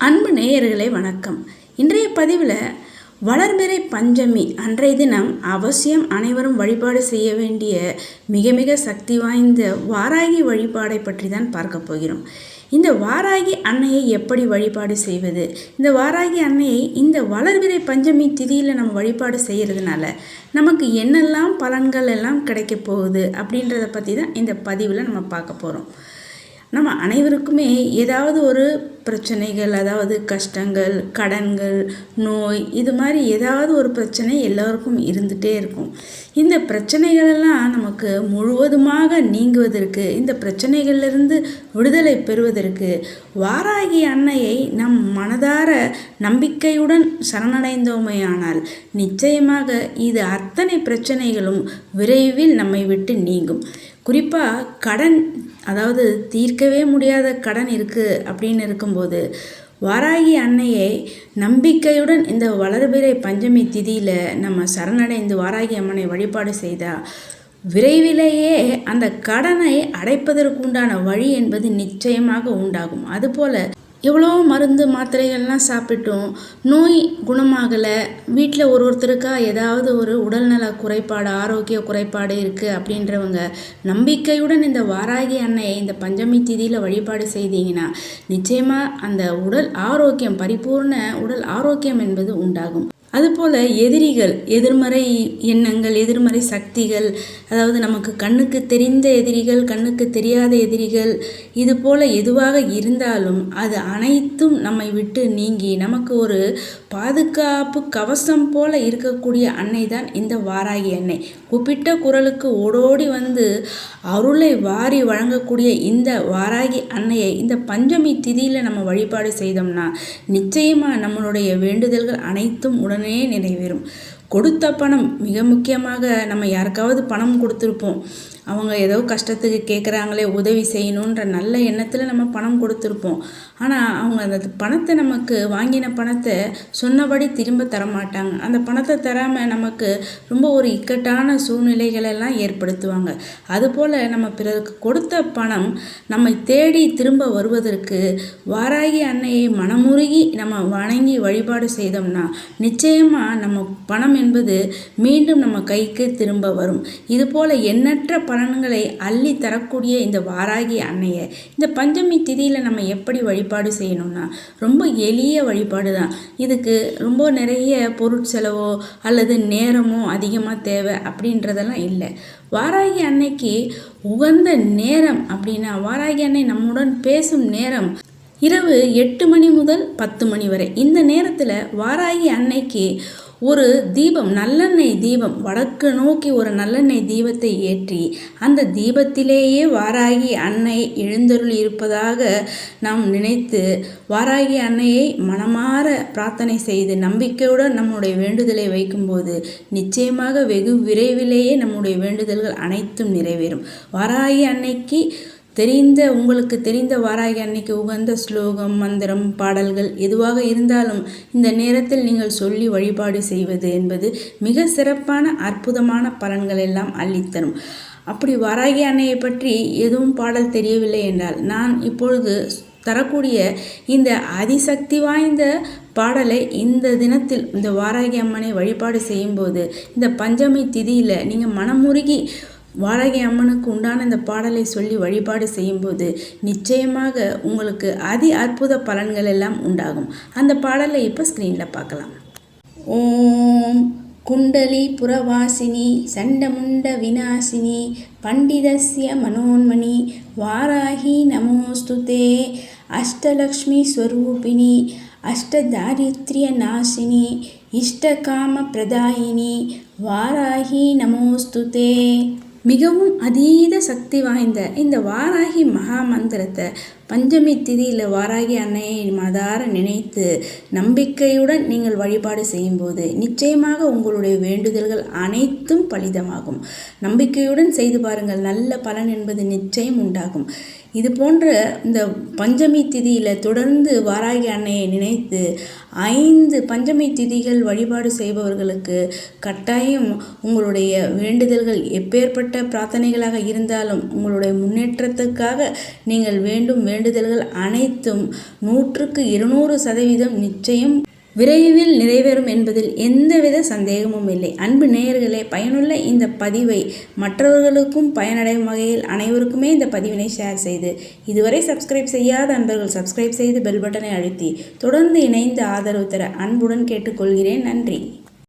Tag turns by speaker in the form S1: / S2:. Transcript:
S1: அன்பு நேயர்களே வணக்கம். இன்றைய பதிவில் வளர்பிறை பஞ்சமி அன்றைய தினம் அவசியம் அனைவரும் வழிபாடு செய்ய வேண்டிய மிக மிக சக்தி வாய்ந்த வாராகி வழிபாடை பற்றி தான் பார்க்க போகிறோம். இந்த வாராகி அன்னையை எப்படி வழிபாடு செய்வது? இந்த வாராகி அன்னையை இந்த வளர்பிறை பஞ்சமி திதியில் நம்ம வழிபாடு செய்கிறதுனால நமக்கு என்னெல்லாம் பலன்கள் எல்லாம் கிடைக்க போகுது அப்படின்றத பற்றி தான் இந்த பதிவில் நம்ம பார்க்க போகிறோம் நம்ம அனைவருக்குமே ஏதாவது ஒரு பிரச்சனைகள் அதாவது கஷ்டங்கள் கடன்கள் நோய் இது மாதிரி ஏதாவது ஒரு பிரச்சனை எல்லோருக்கும் இருந்துகிட்டே இருக்கும். இந்த பிரச்சனைகளெல்லாம் நமக்கு முழுவதுமாக நீங்குவதற்கு இந்த பிரச்சனைகளிலிருந்து விடுதலை பெறுவதற்கு வாராகி அன்னையை நம் மனதார நம்பிக்கையுடன் சரணடைந்தோமையானால் நிச்சயமாக இது அத்தனை பிரச்சனைகளும் விரைவில் நம்மை விட்டு நீங்கும். குறிப்பாக கடன் அதாவது தீர்க்கவே முடியாத கடன் இருக்குது அப்படின்னு இருக்கும் பார்க்கும்போது வாராகி அன்னையை நம்பிக்கையுடன் இந்த வளர்பிறை பஞ்சமி திதியில் நம்ம சரணடைந்து வாராகி அம்மனை வழிபாடு செய்தால் விரைவிலேயே அந்த கடனை அடைப்பதற்குண்டான வழி என்பது நிச்சயமாக உண்டாகும். அதுபோல எவ்வளோ மருந்து மாத்திரைகள்லாம் சாப்பிட்டோம். நோய் குணமாகலை. வீட்டில் ஒரு ஒருத்தருக்கா ஏதாவது ஒரு உடல்நல குறைபாடு ஆரோக்கிய குறைபாடு இருக்குது அப்படின்றவங்க நம்பிக்கையுடன் இந்த வாராகி அன்னையை இந்த பஞ்சமி திதியில் வழிபாடு செய்தீங்கன்னா நிச்சயமாக அந்த உடல் ஆரோக்கியம் பரிபூர்ண உடல் ஆரோக்கியம் என்பது உண்டாகும். அதுபோல் எதிரிகள் எதிர்மறை எண்ணங்கள் எதிர்மறை சக்திகள் அதாவது நமக்கு கண்ணுக்கு தெரிந்த எதிரிகள் கண்ணுக்கு தெரியாத எதிரிகள் இது போல் எதுவாக இருந்தாலும் அது அனைத்தும் நம்மை விட்டு நீங்கி நமக்கு ஒரு பாதுகாப்பு கவசம் போல இருக்கக்கூடிய அன்னை தான் இந்த வாராகி அன்னை. கூப்பிட்ட குரலுக்கு ஓடோடி வந்து அருளை வாரி வழங்கக்கூடிய இந்த வாராகி அன்னையை இந்த பஞ்சமி திதியில் நம்ம வழிபாடு செய்தோம்னா நிச்சயமாக நம்மளுடைய வேண்டுதல்கள் அனைத்தும் உடன் நிறைவேறும். கொடுத்த பணம் மிக முக்கியமாக நம்ம யாருக்காவது பணம் கொடுத்துருப்போம். அவங்க ஏதோ கஷ்டத்துக்கு கேட்குறாங்களே உதவி செய்யணுன்ற நல்ல எண்ணத்தில் நம்ம பணம் கொடுத்துருப்போம். ஆனால் அவங்க அந்த பணத்தை நமக்கு வாங்கின பணத்தை சொன்னபடி திரும்ப தரமாட்டாங்க. அந்த பணத்தை தராமல் நமக்கு ரொம்ப ஒரு இக்கட்டான சூழ்நிலைகளெல்லாம் ஏற்படுத்துவாங்க. அதுபோல் நம்ம பிறருக்கு கொடுத்த பணம் நம்மை தேடி திரும்ப வருவதற்கு வாராகி அன்னையை மனமுருகி நம்ம வணங்கி வழிபாடு செய்தோம்னா நிச்சயமாக நம்ம பணம் என்பது மீண்டும் நம்ம கைக்கு திரும்ப வரும். இதுபோல் எண்ணற்ற பலன்களை அள்ளி தரக்கூடிய இந்த வாராகி அன்னையை இந்த பஞ்சமி திதியில் நம்ம எப்படி வழிபாடு செய்யணும்னா ரொம்ப எளிய வழிபாடு தான். இதுக்கு ரொம்ப நிறைய பொருட்செலவோ அல்லது நேரமோ அதிகமாக தேவை அப்படின்றதெல்லாம் இல்லை. வாராகி அன்னைக்கு உகந்த நேரம் அப்படின்னா வாராகி அன்னை நம்முடன் பேசும் நேரம் இரவு எட்டு மணி முதல் பத்து மணி வரை. இந்த நேரத்தில் வாராகி அன்னைக்கு ஒரு தீபம் நல்லெண்ணெய் தீபம் வடக்கு நோக்கி ஒரு நல்லெண்ணெய் தீபத்தை ஏற்றி அந்த தீபத்திலேயே வாராகி அன்னை எழுந்தருள் இருப்பதாக நாம் நினைத்து வாராகி அன்னையை மனமாற பிரார்த்தனை செய்து நம்பிக்கையுடன் நம்முடைய வேண்டுதலை வைக்கும்போது நிச்சயமாக வெகு விரைவிலேயே நம்முடைய வேண்டுதல்கள் அனைத்தும் நிறைவேறும். வாராகி அன்னைக்கு தெரிந்த உங்களுக்கு தெரிந்த வாராகி அன்னைக்கு உகந்த ஸ்லோகம் மந்திரம் பாடல்கள் எதுவாக இருந்தாலும் இந்த நேரத்தில் நீங்கள் சொல்லி வழிபாடு செய்வது என்பது மிக சிறப்பான அற்புதமான பலன்கள் எல்லாம் அள்ளித்தரும். அப்படி வாராகி அன்னையை பற்றி எதுவும் பாடல் தெரியவில்லை என்றால் நான் இப்பொழுது தரக்கூடிய இந்த அதிசக்தி வாய்ந்த பாடலை இந்த தினத்தில் இந்த வாராகி அம்மனை வழிபாடு செய்யும்போது இந்த பஞ்சமி திதியில் நீங்கள் மனமுருகி வாடகை அம்மனுக்கு உண்டான இந்த பாடலை சொல்லி வழிபாடு செய்யும்போது நிச்சயமாக உங்களுக்கு அதி அற்புத பலன்கள் எல்லாம் உண்டாகும். அந்த பாடலை இப்போ ஸ்க்ரீனில் பார்க்கலாம். ஓம் குண்டலி புறவாசினி சண்டமுண்ட விநாசினி பண்டிதஸ்ய மனோன்மணி வாராகி நமோஸ்துதே அஷ்டலக்ஷ்மி ஸ்வரூபிணி அஷ்டதாரித்ரிய நாசினி இஷ்டகாம பிரதாயினி வாராகி நமோஸ்துதே. மிகவும் அதீத சக்தி வாய்ந்த இந்த வாராகி மகா மந்திரத்தை பஞ்சமி திதியில் வாராகி அன்னையை மதார நினைத்து நம்பிக்கையுடன் நீங்கள் வழிபாடு செய்யும்போது நிச்சயமாக உங்களுடைய வேண்டுதல்கள் அனைத்தும் பலிதமாகும். நம்பிக்கையுடன் செய்து பாருங்கள். நல்ல பலன் என்பது நிச்சயம் உண்டாகும். இது போன்ற இந்த பஞ்சமி திதியில் தொடர்ந்து வாராகி அன்னையை நினைத்து ஐந்து பஞ்சமி திதிகள் வழிபாடு செய்பவர்களுக்கு கட்டாயம் உங்களுடைய வேண்டுதல்கள் எப்பேற்பட்ட பிரார்த்தனைகளாக இருந்தாலும் உங்களுடைய முன்னேற்றத்துக்காக நீங்கள் வேண்டும் வேண்டுதல்கள் அனைத்தும் நூற்றுக்கு இருநூறு சதவீதம் நிச்சயம் விரைவில் நிறைவேறும் என்பதில் எந்தவித சந்தேகமும் இல்லை. அன்பு நேயர்களே பயனுள்ள இந்த பதிவை மற்றவர்களுக்கும் பயனடையும் வகையில் அனைவருக்குமே இந்த பதிவினை ஷேர் செய்து இதுவரை சப்ஸ்கிரைப் செய்யாத அன்பர்கள் சப்ஸ்கிரைப் செய்து பெல் பட்டனை அழுத்தி தொடர்ந்து இணைந்து ஆதரவு தர அன்புடன் கேட்டுக்கொள்கிறேன். நன்றி.